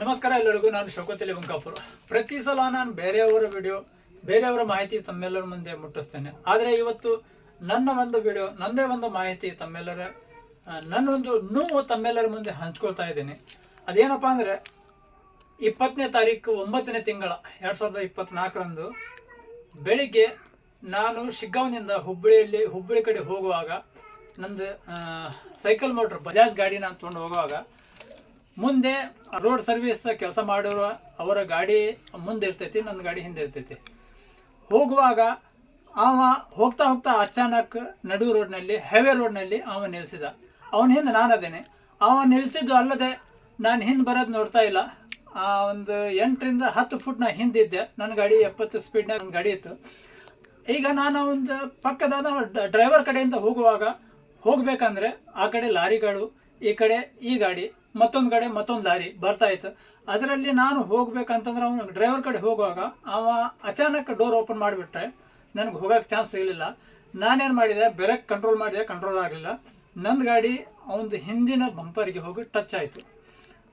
ನಮಸ್ಕಾರ ಎಲ್ಲರಿಗೂ, ನಾನು ಶೌಕತಲಿ ಬಂಕಾಪುರ್ ಪ್ರತಿ ಸಲ ನಾನು ಬೇರೆಯವರ ವಿಡಿಯೋ ಬೇರೆಯವರ ಮಾಹಿತಿ ತಮ್ಮೆಲ್ಲರ ಮುಂದೆ ಮುಟ್ಟಿಸ್ತೇನೆ. ಆದರೆ ಇವತ್ತು ನನ್ನ ಒಂದು ವಿಡಿಯೋ ನನ್ನದೇ ಒಂದು ಮಾಹಿತಿ ತಮ್ಮೆಲ್ಲರ ನನ್ನೊಂದು ನೋವು ತಮ್ಮೆಲ್ಲರ ಮುಂದೆ ಹಂಚ್ಕೊಳ್ತಾ ಇದ್ದೀನಿ. ಅದೇನಪ್ಪ ಅಂದರೆ, ಇಪ್ಪತ್ತನೇ ತಾರೀಕು ಒಂಬತ್ತನೇ ತಿಂಗಳ, ಎರಡು ಸಾವಿರದ ಇಪ್ಪತ್ತ್ನಾಲ್ಕರಂದು ಬೆಳಿಗ್ಗೆ ನಾನು ಶಿಗ್ಗಾಂವ್ನಿಂದ ಹುಬ್ಬಳ್ಳಿಯಲ್ಲಿ, ಹುಬ್ಬಳ್ಳಿ ಕಡೆ ಹೋಗುವಾಗ, ನಂದು ಸೈಕಲ್ ಮೋಟ್ರ್, ಬಜಾಜ್ ಗಾಡಿ ನಾನು ತೊಗೊಂಡು ಹೋಗುವಾಗ ಮುಂದೆ ರೋಡ್ ಸರ್ವಿಸ್ ಕೆಲಸ ಮಾಡಿರುವ ಅವರ ಗಾಡಿ ಮುಂದೆ ಇರ್ತೈತಿ ನನ್ನ ಗಾಡಿ ಹಿಂದೆ ಇರ್ತೈತಿ. ಹೋಗುವಾಗ ಅವ ಹೋಗ್ತಾ ಹೋಗ್ತಾ ಅಚಾನಕ್ ನಡು ರೋಡ್ನಲ್ಲಿ, ಹೈವೇ ರೋಡ್ನಲ್ಲಿ ಅವ ನಿಲ್ಲಿಸಿದ ಅವನ ಹಿಂದೆ ನಾನು ಅದೇನೆ. ಅವ ನಿಲ್ಲಿಸಿದ್ದು ಅಲ್ಲದೆ ನಾನು ಹಿಂದೆ ಬರೋದು ನೋಡ್ತಾ ಇಲ್ಲ. ಆ ಒಂದು ಎಂಟರಿಂದ ಹತ್ತು ಫುಟ್ ನಾ ಹಿಂದಿದ್ದೆ. ನನ್ನ ಗಾಡಿ ಎಪ್ಪತ್ತು ಸ್ಪೀಡ್ನಾಗ ನನ್ನ ಗಾಡಿ ಇತ್ತು. ಈಗ ನಾನು ಒಂದು ಪಕ್ಕದ ಡ್ರೈವರ್ ಕಡೆಯಿಂದ ಹೋಗುವಾಗ ಹೋಗಬೇಕಂದ್ರೆ ಆ ಕಡೆ ಲಾರಿಗಳು, ಈ ಕಡೆ ಈ ಗಾಡಿ. ಮತ್ತೊಂದು ಕಡೆ ಮತ್ತೊಂದು ಲಾರಿ ಬರ್ತಾ ಇತ್ತು. ಅದರಲ್ಲಿ ನಾನು ಹೋಗ್ಬೇಕಂತಂದ್ರೆ ಅವನು ಡ್ರೈವರ್ ಕಡೆ ಹೋಗುವಾಗ ಅವ ಅಚಾನಕ್ ಡೋರ್ ಓಪನ್ ಮಾಡಿಬಿಟ್ರೆ ನನಗೆ ಹೋಗೋಕ್ಕೆ ಚಾನ್ಸ್ ಸಿಗಲಿಲ್ಲ. ನಾನೇನು ಮಾಡಿದೆ? ಬೆರಕ್ ಕಂಟ್ರೋಲ್ ಮಾಡಿದೆ ಕಂಟ್ರೋಲ್ ಆಗಲಿಲ್ಲ. ನನ್ನ ಗಾಡಿ ಅವನದು ಹಿಂದಿನ ಬಂಪರಿಗೆ ಹೋಗಿ ಟಚ್ ಆಯಿತು.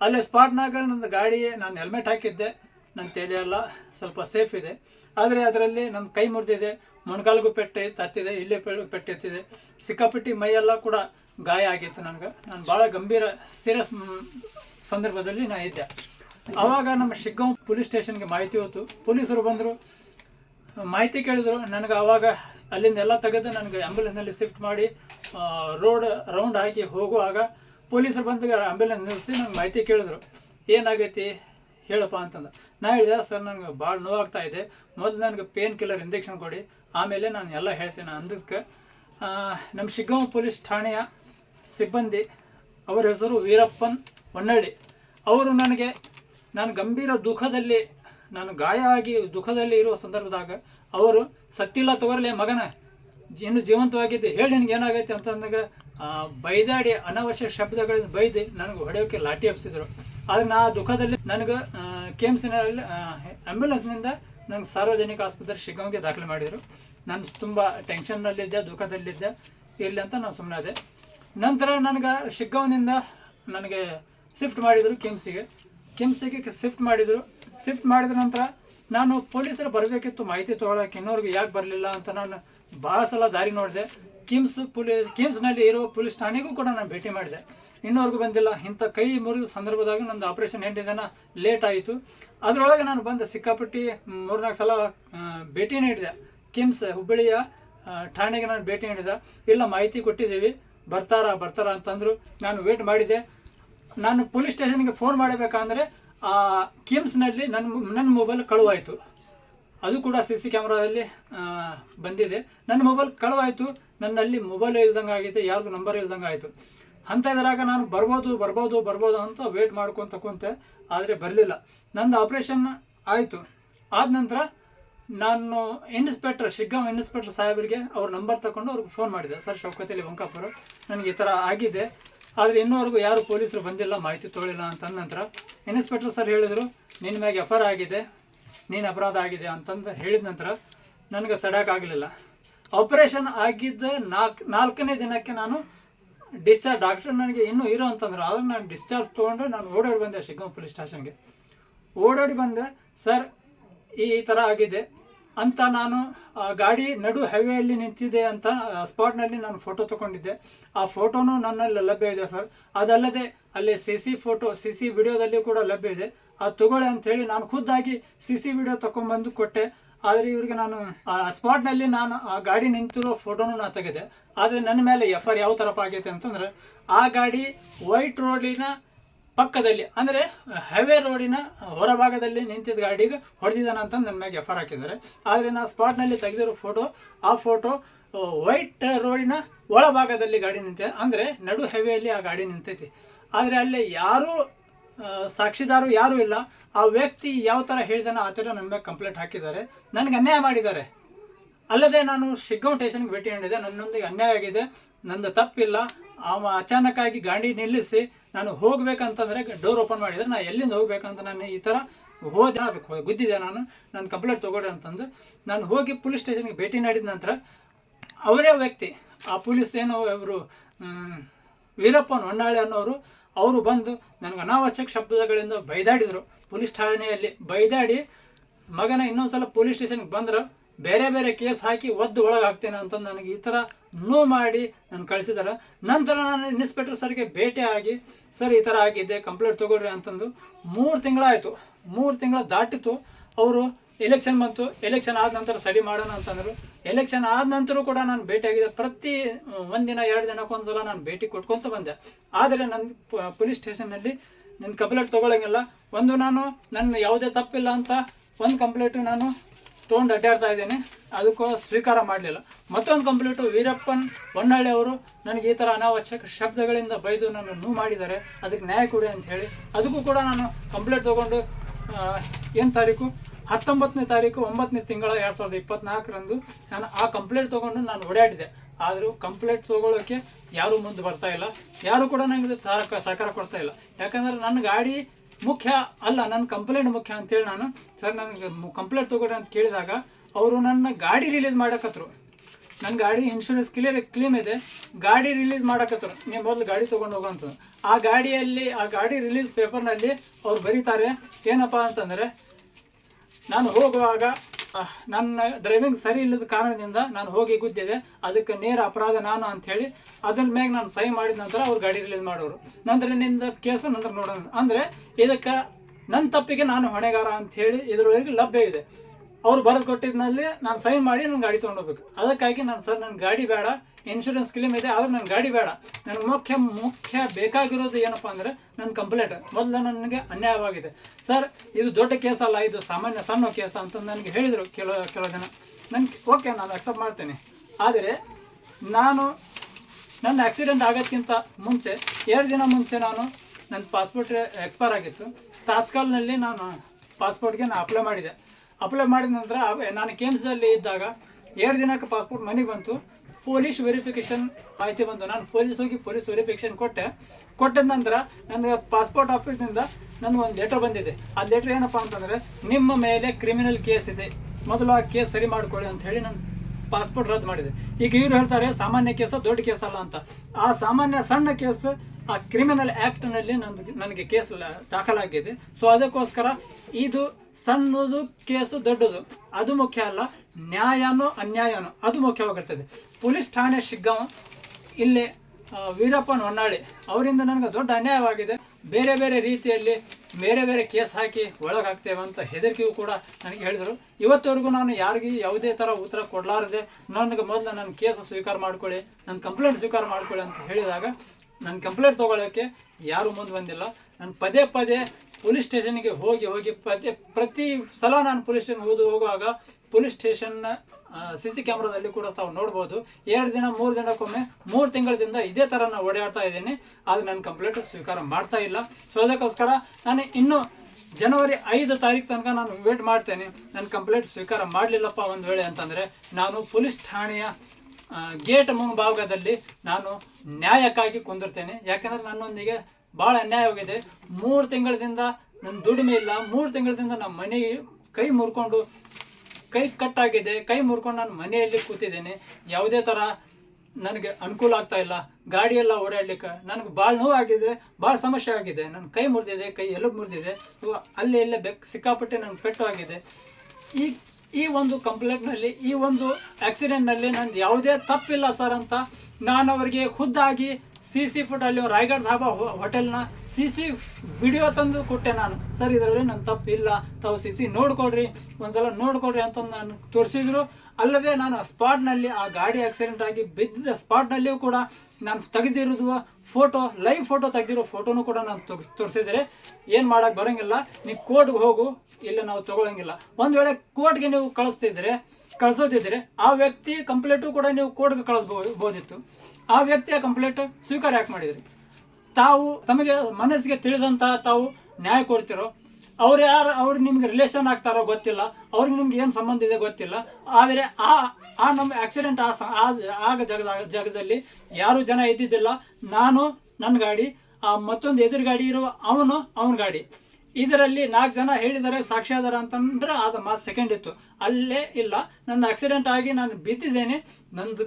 ಅಲ್ಲಿ ಸ್ಪಾಟ್ನಾಗ ನನ್ನ ಗಾಡಿ ನಾನು ಹೆಲ್ಮೆಟ್ ಹಾಕಿದ್ದೆ. ನನ್ನ ತಲೆ ಎಲ್ಲ ಸ್ವಲ್ಪ ಸೇಫ್ ಇದೆ. ಆದರೆ ಅದರಲ್ಲಿ ನನ್ನ ಕೈ ಮುರಿದಿದೆ, ಮೊಣಕಾಲಿಗೂ ಪೆಟ್ಟೆ ತತ್ತಿದೆ, ಇಲ್ಲೇ ಪೆಟ್ಟೆ ಪೆಟ್ಟು ಎತ್ತಿದೆ. ಸಿಕ್ಕಾಪಟ್ಟಿ ಮೈಯೆಲ್ಲ ಕೂಡ ಗಾಯ ಆಗಿತ್ತು ನನಗೆ. ನಾನು ಭಾಳ ಗಂಭೀರ ಸೀರಿಯಸ್ ಸಂದರ್ಭದಲ್ಲಿ ನಾನು ಇದ್ದೆ. ಆವಾಗ ನಮ್ಮ ಶಿಗ್ಗಾಂವ್ ಪೊಲೀಸ್ ಸ್ಟೇಷನ್ಗೆ ಮಾಹಿತಿ ಹೋಯ್ತು. ಪೊಲೀಸರು ಬಂದರು. ಮಾಹಿತಿ ಕೇಳಿದ್ರು. ನನಗೆ ಆವಾಗ ಅಲ್ಲಿಂದ ಎಲ್ಲ ತೆಗೆದು ನನಗೆ ಆ್ಯಂಬುಲೆನ್ಸ್ನಲ್ಲಿ ಶಿಫ್ಟ್ ಮಾಡಿ ರೋಡ್ ರೌಂಡ್ ಹಾಕಿ ಹೋಗುವಾಗ ಪೊಲೀಸರು ಬಂದಾಗ ಆ್ಯಂಬುಲೆನ್ಸ್ ನಿಲ್ಲಿಸಿ ನನಗೆ ಮಾಹಿತಿ ಕೇಳಿದ್ರು. ಏನಾಗೈತಿ? ಹೇಳಪ್ಪ ಅಂತಂದು. ನಾ ಹೇಳಿದೆ, ಸರ್, ನನಗೆ ಭಾಳ ನೋವಾಗ್ತಾ ಇದೆ. ಮೊದಲು ನನಗೆ ಪೇನ್ ಕಿಲ್ಲರ್ ಇಂಜೆಕ್ಷನ್ ಕೊಡಿ. ಆಮೇಲೆ ನಾನು ಎಲ್ಲ ಹೇಳ್ತೇನೆ ಅಂದಕ್ಕೆ ನಮ್ಮ ಶಿಗ್ಗಾಂವ್ ಪೊಲೀಸ್ ಠಾಣೆಯ ಸಿಬ್ಬಂದಿ, ಅವರ ಹೆಸರು ವೀರಪ್ಪನ್ ಹೊನ್ನಳ್ಳಿ ಅವರು ನನಗೆ, ನಾನು ಗಂಭೀರ ದುಃಖದಲ್ಲಿ, ನಾನು ಗಾಯ ಆಗಿ ದುಃಖದಲ್ಲಿ ಇರುವ ಸಂದರ್ಭದಾಗ, ಅವರು, ಸತ್ತಿಲ್ಲ ತಗೋರ್ಲೆ ಮಗನ ಇನ್ನು ಜೀವಂತವಾಗಿದ್ದೆ, ಹೇಳಿ ನಿನಗೆ ಏನಾಗೈತೆ? ಅಂತಂದಾಗ ನನಗೆ ಬೈದಾಡಿ ಅನವಶ್ಯಕ ಶಬ್ದಗಳಿಂದ ಬೈದು ನನಗೆ ಹೊಡೆಯೋಕ್ಕೆ ಲಾಠಿ ಹಬ್ಸಿದ್ರು. ಆದ್ರೆ ನಾ ದುಃಖದಲ್ಲಿ ನನಗೆ ಕೆ ಎಂ ಸಿನಲ್ಲಿ ಆ್ಯಂಬುಲೆನ್ಸ್ನಿಂದ ನಂಗೆ ಸಾರ್ವಜನಿಕ ಆಸ್ಪತ್ರೆ ಶಿಗ್ಗಾಂವ್ಗೆ ದಾಖಲೆ ಮಾಡಿದರು. ನಾನು ತುಂಬ ಟೆನ್ಷನ್ನಲ್ಲಿದ್ದೆ ದುಃಖದಲ್ಲಿದ್ದೆ. ಇರಲಿ ಅಂತ ನಾನು ಸುಮ್ಮನೆ ಅದೇ ನಂತರ ನನಗೆ ಶಿಗ್ಗಾಂವ್ನಿಂದ ನನಗೆ ಶಿಫ್ಟ್ ಮಾಡಿದರು ಕಿಮ್ಸಿಗೆ ಕಿಮ್ಸಿಗೆ ಶಿಫ್ಟ್ ಮಾಡಿದರು. ಶಿಫ್ಟ್ ಮಾಡಿದ ನಂತರ ನಾನು ಪೊಲೀಸರು ಬರಬೇಕಿತ್ತು, ಮಾಹಿತಿ ತೊಗೊಳಕ್ಕೆ. ಇನ್ನೋರ್ಗೆ ಯಾಕೆ ಬರಲಿಲ್ಲ ಅಂತ ನಾನು ಭಾಳ ಸಲ ದಾರಿ ನೋಡಿದೆ. ಕಿಮ್ಸ್ ಪೊಲೀ ಕಿಮ್ಸ್ನಲ್ಲಿ ಇರೋ ಪೊಲೀಸ್ ಠಾಣೆಗೂ ಕೂಡ ನಾನು ಭೇಟಿ ಮಾಡಿದೆ. ಇನ್ನೋರ್ಗೂ ಬಂದಿಲ್ಲ. ಇಂಥ ಕೈ ಮುರಿದ ಸಂದರ್ಭದಾಗ ನಂದು ಆಪರೇಷನ್ ಎಂಟು ಲೇಟ್ ಆಯಿತು. ಅದರೊಳಗೆ ನಾನು ಬಂದು ಸಿಕ್ಕಾಪಟ್ಟಿ ಮೂರ್ನಾಲ್ಕು ಸಲ ಭೇಟಿ ನೀಡಿದೆ. ಕಿಮ್ಸ್ ಹುಬ್ಬಳ್ಳಿಯ ಠಾಣೆಗೆ ನಾನು ಭೇಟಿ ನೀಡಿದೆ. ಇಲ್ಲ, ಮಾಹಿತಿ ಕೊಟ್ಟಿದ್ದೀವಿ. ಬರ್ತಾರಾ ಬರ್ತಾರಾ ಅಂತಂದರು ನಾನು ವೇಟ್ ಮಾಡಿದೆ. ನಾನು ಪೊಲೀಸ್ ಸ್ಟೇಷನ್ಗೆ ಫೋನ್ ಮಾಡಬೇಕಂದ್ರೆ ಆ ಕಿಮ್ಸ್ನಲ್ಲಿ ನನ್ನ ನನ್ನ ಮೊಬೈಲ್ ಕಳುವಾಯಿತು. ಅದು ಕೂಡ ಸಿ ಸಿ ಕ್ಯಾಮ್ರಾದಲ್ಲಿ ಬಂದಿದೆ. ನನ್ನ ಮೊಬೈಲ್ ಕಳುವಾಯಿತು, ನನ್ನಲ್ಲಿ ಮೊಬೈಲ್ ಇಲ್ದಂಗೆ ಆಗಿದೆ ಯಾರ್ದು ನಂಬರ್ ಇಲ್ದಂಗೆ ಆಯಿತು. ಅಂಥದ್ರಾಗ ನಾನು ಬರ್ಬೋದು ಬರ್ಬೋದು ಬರ್ಬೋದು ಅಂತ ವೇಟ್ ಮಾಡ್ಕೊತ ಕುಂತೆ, ಆದರೆ ಬರಲಿಲ್ಲ. ನಂದು ಆಪ್ರೇಷನ್ ಆಯಿತು. ಆದ ನಂತರ ನಾನು ಇನ್ಸ್ಪೆಕ್ಟರ್ ಶಿಗ್ಗಾಂವ್ ಇನ್ಸ್ಪೆಕ್ಟರ್ ಸಾಹೇಬರಿಗೆ ಅವ್ರ ನಂಬರ್ ತಗೊಂಡು ಅವ್ರಿಗೆ ಫೋನ್ ಮಾಡಿದೆ. ಸರ್, ಶೌಕತಲಿ ಬಂಕಾಪುರ ನನಗೆ ಈ ಥರ ಆಗಿದೆ. ಆದರೆ ಇನ್ನೂವರೆಗೂ ಯಾರು ಪೊಲೀಸರು ಬಂದಿಲ್ಲ, ಮಾಹಿತಿ ತೊಗೊಳಿಲ್ಲ ಅಂತಂದ ನಂತರ ಇನ್ಸ್ಪೆಕ್ಟರ್ ಸರ್ ಹೇಳಿದರು ನಿನ್ನ ಮ್ಯಾಗೆ ಎಫ್ ಆಗಿದೆ, ನೀನು ಅಪರಾಧ ಆಗಿದೆ ಅಂತಂದು ಹೇಳಿದ ನಂತರ ನನಗೆ ತಡೆಯೋಕ್ಕಾಗಲಿಲ್ಲ ಆಪರೇಷನ್ ಆಗಿದ್ದ ನಾಲ್ಕು, ನಾಲ್ಕನೇ ದಿನಕ್ಕೆ ನಾನು ಡಿಸ್ಚಾರ್ಜ್ ಡಾಕ್ಟರ್ ನನಗೆ ಇನ್ನೂ ಇರೋ ಅಂತಂದ್ರು. ಆದ್ರೆ ನಾನು ಡಿಸ್ಚಾರ್ಜ್ ತೊಗೊಂಡು ನಾನು ಓಡಾಡಿ ಬಂದೆ ಶಿಗ್ಗಾಂವ್ ಪೊಲೀಸ್ ಸ್ಟೇಷನ್ಗೆ. ಓಡಾಡಿ ಬಂದೆ, ಸರ್, ಈ ಥರ ಆಗಿದೆ ಅಂತ ನಾನು ಗಾಡಿ ನಡು ಹೈವೇಯಲ್ಲಿ ನಿಂತಿದೆ ಅಂತ ಸ್ಪಾಟ್ನಲ್ಲಿ ನಾನು ಫೋಟೋ ತಗೊಂಡಿದ್ದೆ. ಆ ಫೋಟೋನು ನನ್ನಲ್ಲಿ ಲಭ್ಯ ಇದೆ ಸರ್. ಅದಲ್ಲದೆ ಅಲ್ಲಿ C C photo C C ವಿಡಿಯೋದಲ್ಲಿ ಕೂಡ ಲಭ್ಯ ಇದೆ. ಅದು ತಗೊಳ್ಳಿ ಅಂಥೇಳಿ ನಾನು ಖುದ್ದಾಗಿ ಸಿ ಸಿ ವಿಡಿಯೋ ತಗೊಂಡ್ಬಂದು ಕೊಟ್ಟೆ. ಆದರೆ ಇವ್ರಿಗೆ ನಾನು, ಆ ಸ್ಪಾಟ್ನಲ್ಲಿ ನಾನು, ಆ, ಗಾಡಿ ನಿಂತಿರೋ ಫೋಟೋನು ನಾನು ತೆಗೆದೆ. ಆದರೆ ನನ್ನ ಮೇಲೆ ಎಫ್ ಆರ್ ಯಾವ ಥರಪ್ಪ ಆಗೈತೆ ಅಂತಂದ್ರೆ, ಆ ಗಾಡಿ ವೈಟ್ ರೋಡಿನ ಪಕ್ಕದಲ್ಲಿ, ಅಂದರೆ ಹೈವೇ ರೋಡಿನ ಹೊರಭಾಗದಲ್ಲಿ ನಿಂತಿದ್ದ ಗಾಡಿಗೆ ಹೊಡೆದಿದ್ದಾನೆ ಅಂತ ನನ್ನ ಮ್ಯಾಗೆ ಎಫ್ ಹಾಕಿದ್ದಾರೆ. ಆದರೆ ನಾನು ಸ್ಪಾಟ್ನಲ್ಲಿ ತೆಗೆದಿರೋ ಫೋಟೋ ಆ ಫೋಟೋ ವೈಟ್ ರೋಡಿನ ಒಳಭಾಗದಲ್ಲಿ ಗಾಡಿ ನಿಂತಿದೆ. ಅಂದರೆ ನಡು ಹೈವೇಯಲ್ಲಿ ಆ ಗಾಡಿ ನಿಂತೈತಿ. ಆದರೆ ಅಲ್ಲಿ ಯಾರೂ ಸಾಕ್ಷಿದಾರರು ಸಾಕ್ಷಿದಾರು ಯಾರೂ ಇಲ್ಲ. ಆ ವ್ಯಕ್ತಿ ಯಾವ ಥರ ಹೇಳಿದಾನೆ ಆ ಥರ ನನ್ನ ಮೇಲೆ ಕಂಪ್ಲೇಂಟ್ ಹಾಕಿದ್ದಾರೆ. ನನಗೆ ಅನ್ಯಾಯ ಮಾಡಿದ್ದಾರೆ. ಅಲ್ಲದೆ ನಾನು ಶಿಗ್ಗಾಂವ್ ಸ್ಟೇಷನ್ಗೆ ಭೇಟಿ ನೀಡಿದೆ ನನ್ನೊಂದಿಗೆ ಅನ್ಯಾಯ ಆಗಿದೆ. ನಂದು ತಪ್ಪಿಲ್ಲ. ಅವ ಅಚಾನಕ್ಕಾಗಿ ಗಾಡಿ ನಿಲ್ಲಿಸಿ ನಾನು ಹೋಗ್ಬೇಕಂತಂದ್ರೆ ಡೋರ್ ಓಪನ್ ಮಾಡಿದರೆ ನಾನು ಎಲ್ಲಿಂದ ಹೋಗ್ಬೇಕಂತ ನಾನು ಈ ಥರ ಹೋದೆ. ಅದಕ್ಕೆ ಗುದ್ದಿದೆ ನಾನು. ನನ್ನ ಕಂಪ್ಲೇಂಟ್ ತೊಗೊಳ್ರಿ ಅಂತಂದು. ನಾನು ಹೋಗಿ ಪೊಲೀಸ್ ಸ್ಟೇಷನ್ಗೆ ಭೇಟಿ ನೀಡಿದ ನಂತರ ಅವರೇ ವ್ಯಕ್ತಿ, ಆ ಪೊಲೀಸ್ ಏನು ಇವರು ವೀರಪ್ಪನ ಹೊನ್ನಾಳಿ ಅನ್ನೋರು, ಅವರು ಬಂದು ನನಗೆ ಅನಾವಶ್ಯಕ ಶಬ್ದಗಳಿಂದ ಬೈದಾಡಿದರು. ಪೊಲೀಸ್ ಠಾಣೆಯಲ್ಲಿ ಬೈದಾಡಿ ಮಗನ ಇನ್ನೊಂದ್ಸಲ ಪೊಲೀಸ್ ಸ್ಟೇಷನ್ಗೆ ಬಂದ್ರೆ ಬೇರೆ ಬೇರೆ ಕೇಸ್ ಹಾಕಿ ಒದ್ದು ಒಳಗೆ ಹಾಕ್ತೇನೆ ಅಂತ ನನಗೆ ಈ ಥರ ನೋವು ಮಾಡಿ ನಾನು ಕಳಿಸಿದಾರೆ. ನಂತರ ನಾನು ಇನ್ಸ್ಪೆಕ್ಟರ್ ಸರ್ಗೆ ಆಗಿ, ಸರ್, ಈ ಥರ ಆಗಿದೆ ಕಂಪ್ಲೇಂಟ್ ತೊಗೊಳ್ರಿ ಅಂತಂದು ಮೂರು ತಿಂಗಳಾಯಿತು. ಮೂರು ತಿಂಗಳ ದಾಟಿತು. ಅವರು ಎಲೆಕ್ಷನ್ ಬಂತು. ಎಲೆಕ್ಷನ್ ಆದ ನಂತರ ಸರಿ ಮಾಡೋಣ ಅಂತಂದರು. ಎಲೆಕ್ಷನ್ ಆದ ನಂತರ ಕೂಡ ನಾನು ಭೇಟಿಯಾಗಿದ್ದೆ. ಪ್ರತಿ ಒಂದಿನ ಎರಡು ದಿನಕ್ಕೊಂದ್ಸಲ ನಾನು ಭೇಟಿ ಕೊಟ್ಕೊತ ಬಂದೆ. ಆದರೆ ನನ್ನ ಪೊಲೀಸ್ ಸ್ಟೇಷನ್ನಲ್ಲಿ ನಿನ್ನ ಕಂಪ್ಲೇಂಟ್ ತೊಗೊಳಂಗಿಲ್ಲ. ಒಂದು ನಾನು ನನ್ನ ಯಾವುದೇ ತಪ್ಪಿಲ್ಲ ಅಂತ ಒಂದು ಕಂಪ್ಲೇಂಟು ನಾನು ತೊಗೊಂಡು ಅಡ್ಡಾಡ್ತಾ ಇದ್ದೀನಿ. ಅದಕ್ಕೂ ಸ್ವೀಕಾರ ಮಾಡಲಿಲ್ಲ. ಮತ್ತೊಂದು ಕಂಪ್ಲೇಂಟು ವೀರಪ್ಪನ್ ಹೊನ್ನಾಳಿ ಅವರು ನನಗೆ ಈ ಥರ ಅನಾವಶ್ಯಕ ಶಬ್ದಗಳಿಂದ ಬೈದು ನನ್ನ ನೋವು ಮಾಡಿದ್ದಾರೆ. ಅದಕ್ಕೆ ನ್ಯಾಯ ಕೊಡಿ ಅಂತ ಹೇಳಿ. ಅದಕ್ಕೂ ಕೂಡ ನಾನು ಕಂಪ್ಲೇಂಟ್ ತೊಗೊಂಡು ಏನು ತಾರೀಕು? ಹತ್ತೊಂಬತ್ತನೇ ತಾರೀಕು, ಒಂಬತ್ತನೇ ತಿಂಗಳ ಎರಡು ಸಾವಿರದ ಇಪ್ಪತ್ನಾಲ್ಕರಂದು ನಾನು ಆ ಕಂಪ್ಲೇಂಟ್ ತೊಗೊಂಡು ನಾನು ಓಡಾಡಿದೆ. ಆದರೂ ಕಂಪ್ಲೇಂಟ್ ತೊಗೊಳ್ಳೋಕ್ಕೆ ಯಾರೂ ಮುಂದೆ ಬರ್ತಾ ಇಲ್ಲ. ಯಾರು ಕೂಡ ನನಗೆ ಸಹಕಾರ ಕೊಡ್ತಾ ಇಲ್ಲ. ಯಾಕಂದ್ರೆ ನನ್ನ ಗಾಡಿ ಮುಖ್ಯ ಅಲ್ಲ, ನನ್ನ ಕಂಪ್ಲೇಂಟ್ ಮುಖ್ಯ ಅಂತೇಳಿ ನಾನು, ಸರ್, ನನಗೆ ಕಂಪ್ಲೇಂಟ್ ತೊಗೊಂಡು ಅಂತ ಕೇಳಿದಾಗ ಅವರು ನನ್ನ ಗಾಡಿ ರಿಲೀಸ್ ಮಾಡಕತ್ರು. ನನ್ನ ಗಾಡಿ ಇನ್ಶೂರೆನ್ಸ್ ಕ್ಲಿಯರ್ ಕ್ಲೇಮ್ ಇದೆ. ಗಾಡಿ ರಿಲೀಸ್ ಮಾಡಕತ್ತರು ನೀವು ಮೊದಲು ಗಾಡಿ ತೊಗೊಂಡು ಹೋಗೋಂಥ ಆ ಗಾಡಿಯಲ್ಲಿ ಆ ಗಾಡಿ ರಿಲೀಸ್ ಪೇಪರ್ನಲ್ಲಿ ಅವ್ರು ಬರೀತಾರೆ. ಏನಪ್ಪ ಅಂತಂದರೆ, ನಾನು ಹೋಗುವಾಗ ನನ್ನ ಡ್ರೈವಿಂಗ್ ಸರಿ ಇಲ್ಲದ ಕಾರಣದಿಂದ ನಾನು ಹೋಗಿ ಗುದ್ದಿದೆ. ಅದಕ್ಕೆ ನೇರ ಅಪರಾಧ ನಾನು ಅಂಥೇಳಿ ಅದ್ರ ಮೇಲೆ ನಾನು ಸಹಿ ಮಾಡಿದ ನಂತರ ಅವ್ರು ಗಾಡಿ ರಿಲೀಸ್ ಮಾಡೋರು. ನಂತರ ನಿಂದ ಕೇಸ ನಂತರ ನೋಡೋಣ. ಅಂದರೆ ಇದಕ್ಕೆ ನನ್ನ ತಪ್ಪಿಗೆ ನಾನು ಹೊಣೆಗಾರ ಅಂತ ಹೇಳಿ ಇದರವರೆಗೆ ಲಭ್ಯ ಇದೆ. ಅವ್ರು ಬರೆದು ಕೊಟ್ಟಿದ್ನಲ್ಲಿ ನಾನು ಸೈನ್ ಮಾಡಿ ನನ್ನ ಗಾಡಿ ತೊಗೊಂಡೋಗ್ಬೇಕು ಅದಕ್ಕಾಗಿ ನಾನು ಸರ್ ನನ್ನ ಗಾಡಿ ಬೇಡ. ಇನ್ಶೂರೆನ್ಸ್ ಕ್ಲೇಮ್ ಇದೆ, ಆದ್ರೆ ನನ್ನ ಗಾಡಿ ಬೇಡ. ನನ್ನ ಮುಖ್ಯ ಮುಖ್ಯ ಬೇಕಾಗಿರೋದು ಏನಪ್ಪ ಅಂದರೆ ನನ್ನ ಕಂಪ್ಲೇಂಟ್ ಮೊದಲು ನನಗೆ ಅನ್ಯಾಯವಾಗಿದೆ. ಸರ್, ಇದು ದೊಡ್ಡ ಕೇಸ್ ಅಲ್ಲ, ಇದು ಸಾಮಾನ್ಯ ಸಣ್ಣ ಕೇಸ್ ಅಂತ ನನಗೆ ಹೇಳಿದರು ಕೆಲವು ಕೆಲವು ಜನ. ನನಗೆ ಓಕೆ, ನಾನು ಅಕ್ಸೆಪ್ಟ್ ಮಾಡ್ತೇನೆ. ಆದರೆ ನಾನು ನನ್ನ ಆಕ್ಸಿಡೆಂಟ್ ಆಗೋದಕ್ಕಿಂತ ಮುಂಚೆ, ಎರಡು ದಿನ ಮುಂಚೆ ನಾನು ನನ್ನ ಪಾಸ್ಪೋರ್ಟ್ ಎಕ್ಸ್ಪೈರ್ ಆಗಿತ್ತು. ತಾತ್ಕಾಲ್ನಲ್ಲಿ ನಾನು ಪಾಸ್ಪೋರ್ಟ್ಗೆ ನಾನು ಅಪ್ಲೈ ಮಾಡಿದೆ. ಅಪ್ಲೈ ಮಾಡಿದ ನಂತರ ನಾನು ಕೇಮ್ಸಲ್ಲಿ ಇದ್ದಾಗ ಎರಡು ದಿನಕ್ಕೆ ಪಾಸ್ಪೋರ್ಟ್ ಮನೆಗೆ ಬಂತು. ಪೊಲೀಸ್ ವೆರಿಫಿಕೇಷನ್ ಮಾಹಿತಿ ಬಂತು. ನಾನು ಪೊಲೀಸ್ ಹೋಗಿ ಪೊಲೀಸ್ ವೆರಿಫಿಕೇಶನ್ ಕೊಟ್ಟೆ. ಕೊಟ್ಟಿದ ನಂತರ ನನಗೆ ಪಾಸ್ಪೋರ್ಟ್ ಆಫೀಸ್ನಿಂದ ನನಗೆ ಒಂದು ಲೆಟರ್ ಬಂದಿದೆ. ಆ ಲೆಟರ್ ಏನಪ್ಪ ಅಂತಂದರೆ, ನಿಮ್ಮ ಮೇಲೆ ಕ್ರಿಮಿನಲ್ ಕೇಸ್ ಇದೆ. ಮೊದಲು ಆ ಕೇಸ್ ಸರಿ ಮಾಡಿಕೊಳ್ಳಿ ಅಂತ ಹೇಳಿ ನಾನು ಪಾಸ್ಪೋರ್ಟ್ ರದ್ದು ಮಾಡಿದೆ. ಈಗ ಇವ್ರು ಹೇಳ್ತಾರೆ, ಸಾಮಾನ್ಯ ಕೇಸ ದೊಡ್ಡ ಕೇಸ್ ಅಲ್ಲ ಅಂತ. ಆ ಸಾಮಾನ್ಯ ಸಣ್ಣ ಕೇಸ್ ಆ ಕ್ರಿಮಿನಲ್ ಆ್ಯಕ್ಟ್ನಲ್ಲಿ ನಂದು ನನಗೆ ಕೇಸ್ ದಾಖಲಾಗಿದೆ. ಸೊ ಅದಕ್ಕೋಸ್ಕರ ಇದು ಸಣ್ಣದು ಕೇಸು ದೊಡ್ಡದು. ಅದು ಮುಖ್ಯ ಅಲ್ಲ, ನ್ಯಾಯನೋ ಅನ್ಯಾಯನೋ, ಅದು ಮುಖ್ಯವಾಗಿರ್ತದೆ ಪೊಲೀಸ್ ಠಾಣೆ ಶಿಗ್ಗಾಂವ್, ಇಲ್ಲಿ ವೀರಪ್ಪನ ಹೊನ್ನಾಳಿ ಅವರಿಂದ ನನಗೆ ದೊಡ್ಡ ಅನ್ಯಾಯವಾಗಿದೆ. ಬೇರೆ ಬೇರೆ ರೀತಿಯಲ್ಲಿ ಬೇರೆ ಬೇರೆ ಕೇಸ್ ಹಾಕಿ ಒಳಗಾಗ್ತೇವೆ ಅಂತ ಹೆದರಿಕೆಯೂ ಕೂಡ ನನಗೆ ಹೇಳಿದರು. ಇವತ್ತವರೆಗೂ ನಾನು ಯಾರಿಗೂ ಯಾವುದೇ ಥರ ಉತ್ತರ ಕೊಡಲಾರದೆ, ನನಗೆ ಮೊದಲು ನನ್ನ ಕೇಸ್ ಸ್ವೀಕಾರ ಮಾಡ್ಕೊಳ್ಳಿ, ನನ್ನ ಕಂಪ್ಲೇಂಟ್ ಸ್ವೀಕಾರ ಮಾಡ್ಕೊಳ್ಳಿ ಅಂತ ಹೇಳಿದಾಗ ನನ್ನ ಕಂಪ್ಲೇಂಟ್ ತೊಗೊಳ್ಳೋಕ್ಕೆ ಯಾರೂ ಮುಂದೆ ಬಂದಿಲ್ಲ. ನಾನು ಪದೇ ಪದೇ ಪೊಲೀಸ್ ಸ್ಟೇಷನ್ಗೆ ಹೋಗಿ ಹೋಗಿ ಪದೇ, ಪ್ರತಿ ಸಲ ನಾನು ಪೊಲೀಸ್ ಸ್ಟೇಷನ್ ಹೋದು, ಹೋಗುವಾಗ ಪೊಲೀಸ್ ಸ್ಟೇಷನ್ನ ಸಿ ಸಿ ಕ್ಯಾಮ್ರಾದಲ್ಲಿ ಕೂಡ ತಾವು ನೋಡ್ಬೋದು. ಎರಡು ದಿನ, ಮೂರು ದಿನಕ್ಕೊಮ್ಮೆ, ಮೂರು ತಿಂಗಳಿಂದ ಇದೇ ಥರ ನಾನು ಓಡಾಡ್ತಾ ಇದ್ದೀನಿ. ಆದರೆ ನನ್ನ ಕಂಪ್ಲೇಂಟ್ ಸ್ವೀಕಾರ ಮಾಡ್ತಾ ಇಲ್ಲ. ಸೊ ಅದಕ್ಕೋಸ್ಕರ ನಾನು ಇನ್ನೂ ಜನವರಿ ಐದು ತಾರೀಕು ತನಕ ನಾನು ವೇಟ್ ಮಾಡ್ತೇನೆ. ನನ್ನ ಕಂಪ್ಲೇಂಟ್ ಸ್ವೀಕಾರ ಮಾಡಲಿಲ್ಲಪ್ಪ ಒಂದು ವೇಳೆ ಅಂತಂದರೆ ನಾನು ಪೊಲೀಸ್ ಠಾಣೆಯ ಗೇಟ್ ಮುಂಭಾಗದಲ್ಲಿ ನಾನು ನ್ಯಾಯಕ್ಕಾಗಿ ಕುಂದಿರ್ತೇನೆ. ಯಾಕಂದ್ರೆ ನನ್ನೊಂದಿಗೆ ಭಾಳ ಅನ್ಯಾಯವಾಗಿದೆ ಮೂರು ತಿಂಗಳಿಂದ ನನ್ನ ದುಡಿಮೆ ಇಲ್ಲ. ಮೂರು ತಿಂಗಳಿಂದ ನಮ್ಮ ಮನೆ ಕೈ ಮುರ್ಕೊಂಡು ಕೈ ಕಟ್ಟಾಗಿದೆ. ಕೈ ಮುರ್ಕೊಂಡು ನಾನು ಮನೆಯಲ್ಲಿ ಕೂತಿದ್ದೇನೆ. ಯಾವುದೇ ಥರ ನನಗೆ ಅನುಕೂಲ ಆಗ್ತಾ ಇಲ್ಲ. ಗಾಡಿಯೆಲ್ಲ ಓಡಾಡ್ಲಿಕ್ಕೆ ನನಗೆ ಭಾಳ ನೋವಾಗಿದೆ. ಭಾಳ ಸಮಸ್ಯೆ ಆಗಿದೆ. ನನ್ನ ಕೈ ಮುರಿದಿದೆ, ಕೈ ಎಲುಬು ಮುರಿದಿದೆ. ಅಲ್ಲಿ ಎಲ್ಲೇ ಬೆಕ್ ಸಿಕ್ಕಾಪಟ್ಟೆ ನನಗೆ ಪೆಟ್ಟು ಆಗಿದೆ. ಈ ಈ ಒಂದು ಕಂಪ್ಲೇಂಟ್ನಲ್ಲಿ ಈ ಒಂದು ಆಕ್ಸಿಡೆಂಟ್ನಲ್ಲಿ ನಂದು ಯಾವುದೇ ತಪ್ಪಿಲ್ಲ ಸರ್ ಅಂತ ನಾನು ಅವರಿಗೆ ಖುದ್ದಾಗಿ ಸಿ ಸಿ ಫುಡ್ ಅಲ್ಲಿ ರಾಯಗಢ ಧಾಬಾ ಹೋಟೆಲ್ನ ಸಿ ಸಿ ವಿಡಿಯೋ ತಂದು ಕೊಟ್ಟೆ ನಾನು. ಸರ್ ಇದರಲ್ಲಿ ನನ್ನ ತಪ್ಪಿಲ್ಲ. ತಾವು ಸಿ ಸಿ ನೋಡ್ಕೊಡ್ರಿ ಒಂದ್ಸಲ ನೋಡ್ಕೊಡ್ರಿ ಅಂತ ನಾನು ತೋರಿಸಿದ್ರು. ಅಲ್ಲದೆ ನಾನು ಆ ಸ್ಪಾಟ್ನಲ್ಲಿ ಆ ಗಾಡಿ ಆಕ್ಸಿಡೆಂಟ್ ಆಗಿ ಬಿದ್ದ ಸ್ಪಾಟ್ನಲ್ಲಿಯೂ ಕೂಡ ನಾನು ತೆಗೆದಿರೋದು ಫೋಟೋ, ಲೈವ್ ಫೋಟೋ ತೆಗೆದಿರೋ ಫೋಟೋನು ಕೂಡ ನಾನು ತೋರಿಸ್ ತೋರಿಸಿದರೆ ಏನು ಮಾಡೋಕ್ಕೆ ಬರೋಂಗಿಲ್ಲ. ನೀವು ಕೋರ್ಟ್ಗೆ ಹೋಗು, ಇಲ್ಲ ನಾವು ತೊಗೊಳಂಗಿಲ್ಲ. ಒಂದು ವೇಳೆ ಕೋರ್ಟ್ಗೆ ನೀವು ಕಳಿಸ್ತಿದ್ರೆ, ಕಳಿಸೋದಿದ್ರೆ ಆ ವ್ಯಕ್ತಿ ಕಂಪ್ಲೇಂಟು ಕೂಡ ನೀವು ಕೋರ್ಟ್ಗೆ ಕಳಿಸ್ಬೋದಿತ್ತು ಆ ವ್ಯಕ್ತಿಯ ಕಂಪ್ಲೇಂಟ್ ಸ್ವೀಕಾರ ಯಾಕೆ ಮಾಡಿದ್ರಿ? ತಾವು ತಮಗೆ ಮನಸ್ಸಿಗೆ ತಿಳಿದಂತಹ ತಾವು ನ್ಯಾಯ ಕೊಡ್ತಿರೋ ಅವ್ರು ಯಾರು, ಅವ್ರು ನಿಮ್ಗೆ ರಿಲೇಷನ್ ಆಗ್ತಾರೋ ಗೊತ್ತಿಲ್ಲ, ಅವ್ರಿಗೆ ನಿಮ್ಗೆ ಏನು ಸಂಬಂಧ ಇದೆ ಗೊತ್ತಿಲ್ಲ. ಆದರೆ ಆ ಆ ನಮ್ಮ ಆಕ್ಸಿಡೆಂಟ್ ಆ ಆಗ ಜಗದ, ಜಾಗದಲ್ಲಿ ಯಾರು ಜನ ಇದ್ದಿದ್ದಿಲ್ಲ, ನಾನು ನನ್ನ ಗಾಡಿ, ಆ ಮತ್ತೊಂದು ಎದುರು ಗಾಡಿ ಇರುವ ಅವನು ಅವನ ಗಾಡಿ. ಇದರಲ್ಲಿ ನಾಲ್ಕು ಜನ ಹೇಳಿದ್ದಾರೆ ಸಾಕ್ಷಿಯಾದಾರ ಅಂತಂದ್ರೆ ಅದು ಮಾತು ಸೆಕೆಂಡ್ ಇತ್ತು. ಅಲ್ಲೇ ಇಲ್ಲ ನನ್ನ ಆಕ್ಸಿಡೆಂಟ್ ಆಗಿ ನಾನು ಬಿದ್ದಿದ್ದೇನೆ, ನಂದು,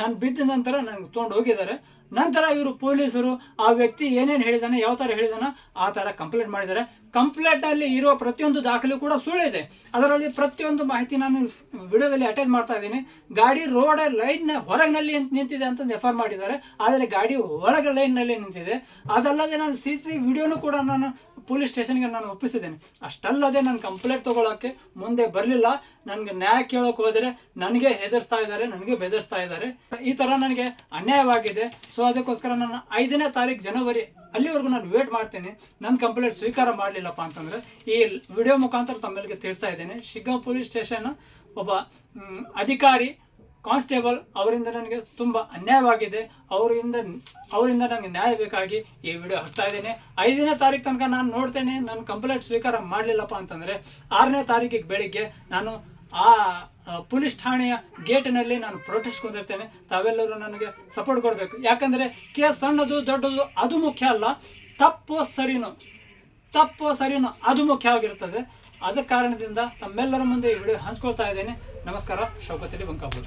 ನಾನು ಬಿದ್ದ ನಂತರ ನನಗೆ ತೊಗೊಂಡು ಹೋಗಿದ್ದಾರೆ. ನಂತರ ಇವರು ಪೊಲೀಸರು ಆ ವ್ಯಕ್ತಿ ಏನೇನು ಹೇಳಿದಾನೆ, ಯಾವ ಥರ ಹೇಳಿದಾನ ಆ ಥರ ಕಂಪ್ಲೇಂಟ್ ಮಾಡಿದ್ದಾರೆ. ಕಂಪ್ಲೇಂಟ್ ಇರೋ ಪ್ರತಿಯೊಂದು ದಾಖಲೆ ಕೂಡ ಸುಳ್ಳಿದೆ. ಅದರಲ್ಲಿ ಪ್ರತಿಯೊಂದು ಮಾಹಿತಿ ನಾನು ವಿಡಿಯೋದಲ್ಲಿ ಅಟ್ಯಾಚ್ ಮಾಡ್ತಾ ಇದ್ದೀನಿ. ಗಾಡಿ ರೋಡ್ ಲೈನ್ ಹೊರಗಿನಲ್ಲಿ ನಿಂತಿದೆ ಅಂತ ಎಫ್ ಆರ್ ಮಾಡಿದ್ದಾರೆ. ಆದರೆ ಗಾಡಿ ಒಳಗೆ ಲೈನ್ನಲ್ಲಿ ನಿಂತಿದೆ. ಅದಲ್ಲದೆ ನಾನು ಸಿ ಸಿ ವಿಡಿಯೋನು ಕೂಡ ನಾನು ಪೊಲೀಸ್ ಸ್ಟೇಷನ್ಗೆ ನಾನು ಒಪ್ಪಿಸಿದ್ದೇನೆ. ಅಷ್ಟಲ್ಲದೆ ನಾನು ಕಂಪ್ಲೇಂಟ್ ತಗೊಳ್ಳೋಕ್ಕೆ ಮುಂದೆ ಬರಲಿಲ್ಲ. ನನಗೆ ನ್ಯಾಯ ಕೇಳೋಕೆ ಹೋದರೆ ನನಗೆ ಹೆದರ್ಸ್ತಾ ಇದ್ದಾರೆ, ನನಗೆ ಬೆದರ್ಸ್ತಾ ಇದ್ದಾರೆ. ಈ ಥರ ನನಗೆ ಅನ್ಯಾಯವಾಗಿದೆ. ಸೊ ಅದಕ್ಕೋಸ್ಕರ ನಾನು ಐದನೇ ತಾರೀಕು ಜನವರಿ ಅಲ್ಲಿವರೆಗೂ ನಾನು ವೇಟ್ ಮಾಡ್ತೇನೆ. ನನ್ನ ಕಂಪ್ಲೇಂಟ್ ಸ್ವೀಕಾರ ಮಾಡಲಿಲ್ಲಪ್ಪ ಅಂತಂದರೆ ಈ ವಿಡಿಯೋ ಮುಖಾಂತರ ತಮ್ಮೆಲ್ಲರಿಗೆ ತಿಳಿಸ್ತಾ ಇದ್ದೇನೆ. ಶಿಗ್ಗಾಂವ್ ಪೊಲೀಸ್ ಸ್ಟೇಷನ್ ಒಬ್ಬ ಅಧಿಕಾರಿ ಕಾನ್ಸ್ಟೇಬಲ್ ಅವರಿಂದ ನನಗೆ ತುಂಬ ಅನ್ಯಾಯವಾಗಿದೆ. ಅವರಿಂದ ಅವರಿಂದ ನನಗೆ ನ್ಯಾಯ ಬೇಕಾಗಿ ಈ ವಿಡಿಯೋ ಹಾಕ್ತಾ ಇದ್ದೇನೆ. ಐದನೇ ತಾರೀಕು ತನಕ ನಾನು ನೋಡ್ತೇನೆ. ನನ್ನ ಕಂಪ್ಲೇಂಟ್ ಸ್ವೀಕಾರ ಮಾಡಲಿಲ್ಲಪ್ಪ ಅಂತಂದರೆ ಆರನೇ ತಾರೀಕಿಗೆ ಬೆಳಿಗ್ಗೆ ನಾನು ಆ, ಪೊಲೀಸ್ ಠಾಣೆಯ ಗೇಟಿನಲ್ಲಿ ನಾನು ಪ್ರೊಟೆಸ್ಟ್ ಕೊಂಡಿರ್ತೇನೆ ತಾವೆಲ್ಲರೂ ನನಗೆ ಸಪೋರ್ಟ್ ಕೊಡಬೇಕು. ಯಾಕಂದರೆ ಕೇಸ್ ಸಣ್ಣದು ದೊಡ್ಡದು ಅದು ಮುಖ್ಯ ಅಲ್ಲ, ತಪ್ಪು ಸರಿನೋ ತಪ್ಪು ಸರಿನೋ ಅದು ಮುಖ್ಯ ಆಗಿರ್ತದೆ. ಅದ ಕಾರಣದಿಂದ ತಮ್ಮೆಲ್ಲರ ಮುಂದೆ ಈ ವಿಡಿಯೋ ಹಂಚ್ಕೊಳ್ತಾ ಇದ್ದೇನೆ. ನಮಸ್ಕಾರ ಶೌಕತಲಿ ಬಂಕಾಪುರ.